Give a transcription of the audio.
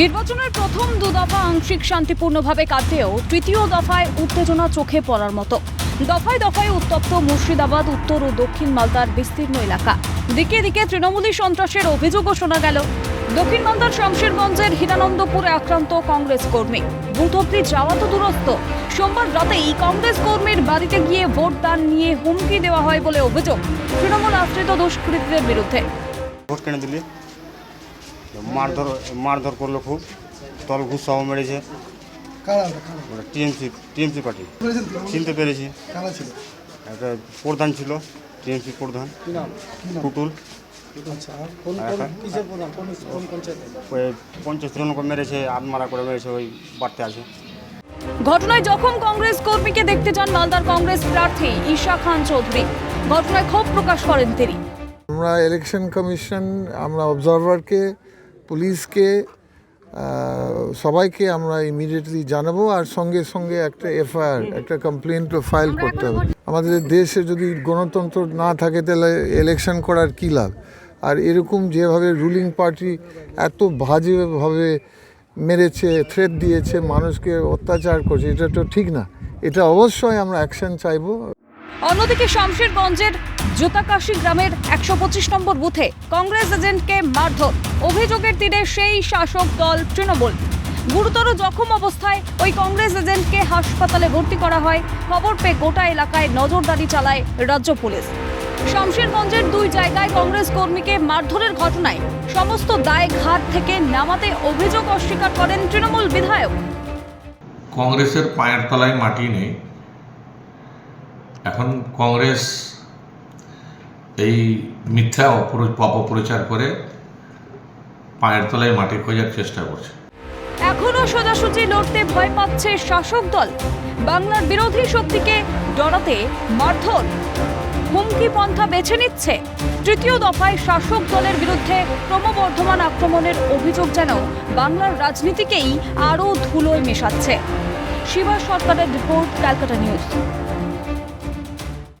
নির্বাচনের প্রথম দু দফা আংশিক শান্তিপূর্ণভাবে কাটলেও তৃতীয় দফায় উত্তেজনা চোখে পড়ার মতো। দফায় দফায় উত্তপ্ত মুর্শিদাবাদ, উত্তর ও দক্ষিণ মালদার বিস্তীর্ণ এলাকা। দিকে দিকে তৃণমূলী সন্ত্রাসের অভিযোগও শোনা গেল। দক্ষিণ মালদার শমশেরগঞ্জের হীরানন্দপুরে আক্রান্ত কংগ্রেস কর্মী। বুথ অব্দি যাওয়া তো দূরত্ব সোমবার রাতেই কংগ্রেস কর্মীর বাড়িতে গিয়ে ভোট দান নিয়ে হুমকি দেওয়া হয় বলে অভিযোগ। তৃণমূল আশ্রিত দুষ্কৃতীদের বিরুদ্ধে। ভোট কেনে দিলি? মারধর মারধর করল খুব। তল ঘুষ সহ মেরেছে টিএমসি টিএমসি পার্টি। চিনতে পেরেছি। একটা প্রধান ছিল টিএমসি প্রধান। টুটুল আচ্ছা পঞ্চাশ জনকে মেরেছে আত্মারা করে মেরেছে ওই বাড়তে আছে। ঘটনায় জখম কংগ্রেস কর্মীকে দেখতে যান মালদার কংগ্রেস প্রার্থী ঈশা খান চৌধুরী। ঘটনায় ক্ষোভ প্রকাশ করেন তিনি। আমরা ইলেকশন কমিশন আমরা অবজারভারকে পুলিশকে সবাইকে আমরা ইমিডিয়েটলি জানাব আর সঙ্গে সঙ্গে একটা এফআইআর একটা কমপ্লেন্টও ফাইল করতে হবে। আমাদের দেশে যদি গণতন্ত্র না থাকে তাহলে ইলেকশন করার কী লাভ? আর এরকম যেভাবে রুলিং পার্টি এত বাজেভাবে মেরেছে থ্রেট দিয়েছে মানুষকে অত্যাচার করছে এটা তো ঠিক না। এটা অবশ্যই আমরা অ্যাকশন চাইব। অন্যদিকে শামশেরগঞ্জের জোতাকাশি গ্রামের একশো পঁচিশ নম্বর বুথে কংগ্রেস এজেন্টকে মারধর। অভিযোগের তীরে সেই শাসক দল তৃণমূল। গুরুতর জখম অবস্থায় ওই কংগ্রেস এজেন্টকে হাসপাতালে ভর্তি করা হয়। খবর পেয়ে গোটা এলাকায় নজরদারি চালায় রাজ্য পুলিশ। শামশেরগঞ্জের দুই জায়গায় কংগ্রেস কর্মীকে মারধরের ঘটনায় সমস্ত দায় ঘাট থেকে নামাতে অভিযোগ অস্বীকার করেন তৃণমূল বিধায়ক। কংগ্রেসের পায়ের তলায় মাটি নেই। এখন কংগ্রেস এই মিথ্যা অপপ্র- অপপ্রচার করে পায়ের তলায় মাটি খোঁজার চেষ্টা করছে। এখনও সোজাসুজি লড়তে ভয় পাচ্ছে শাসক দল। বাংলার বিরোধী শক্তিকে ডরাতে মারধর। হুমকি পন্থা বেছে নিচ্ছে। তৃতীয় দফায় শাসক দলের বিরুদ্ধে ক্রমবর্ধমান আক্রমণের অভিযোগ যেন বাংলার রাজনীতিকেই আরও ধুলোয় মেশাচ্ছে। শিবা সরকারের রিপোর্ট, ক্যালকাটা নিউজ।